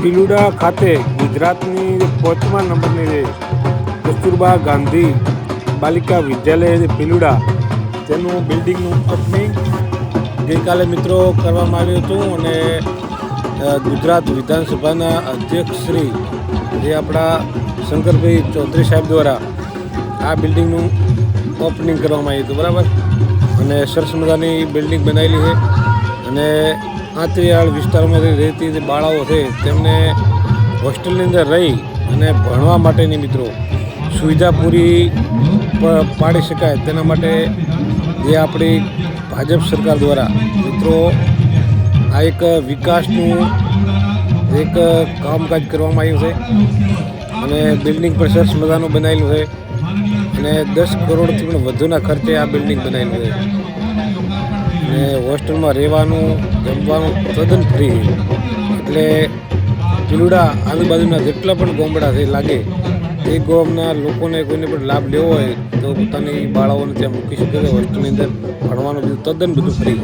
પિલુડા ખાતે ગુજરાતની પાંચમા નંબરની રેસ. કસ્તુરબા ગાંધી બાલિકા વિદ્યાલય જે તેનું બિલ્ડિંગનું ઓપનિંગ ગઈકાલે મિત્રો કરવામાં આવ્યું હતું અને ગુજરાત વિધાનસભાના અધ્યક્ષ શ્રી જે આપણા શંકરભાઈ ચૌધરી સાહેબ દ્વારા આ બિલ્ડિંગનું ઓપનિંગ કરવામાં આવ્યું હતું. બરાબર? અને સરસ મજાની બિલ્ડિંગ બનાવેલી છે. અને આંતરિયાળ વિસ્તારોમાં રહેતી જે બાળાઓ છે, તેમને હોસ્ટેલની અંદર રહી અને ભણવા માટેની મિત્રો સુવિધા પૂરી પાડી શકાય. તેના માટે જે આપણી ભાજપ સરકાર દ્વારા મિત્રો આ એક વિકાસનું એક કામકાજ કરવામાં આવ્યું છે અને બિલ્ડિંગ પણ સરસ મજાનું બનાવેલું છે અને દસ કરોડથી પણ વધુના ખર્ચે આ બિલ્ડિંગ બનાવેલું છે. અને હોસ્ટેલમાં રહેવાનું, જમવાનું તદ્દન ફ્રી એટલે પિલુડા આજુબાજુના જેટલા પણ ગોમડા છે લાગે. એ ગામના લોકોને કોઈને પણ લાભ લેવો હોય તો પોતાની બાળાઓને ત્યાં મૂકી શકે છે. હોસ્ટેલની અંદર ભણવાનું બધું તદ્દન બધું ફ્રી